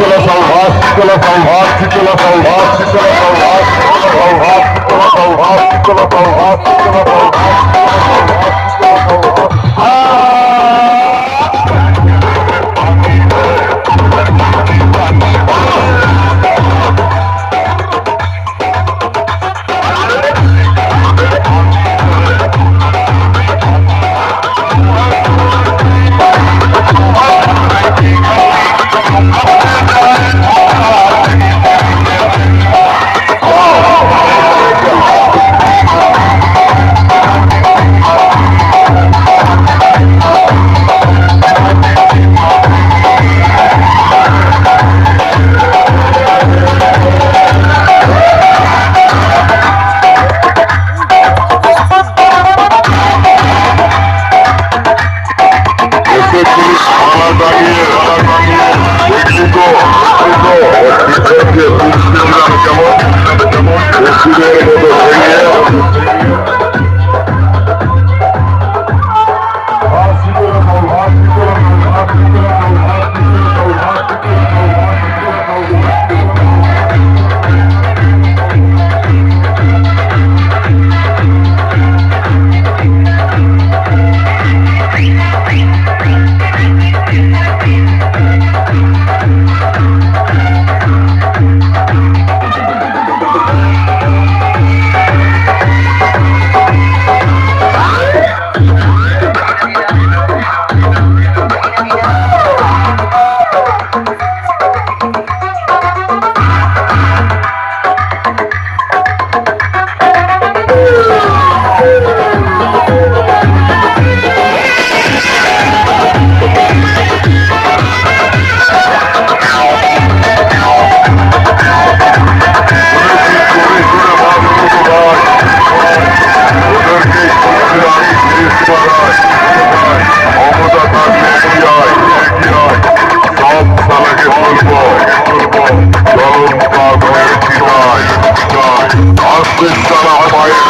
শীতলা সংঘাত শীতলা সংঘাত শীতলা সংঘাত শীতলা সংঘাত শীতলা সংঘাত শীতলা সংঘাত শীতলা সংঘাত This time I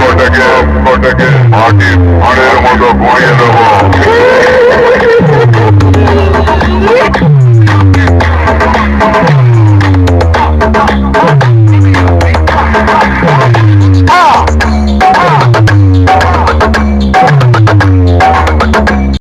কটাকে কটাকে মাটি ভাড়ের মতো ঘুরিয়ে দেবো।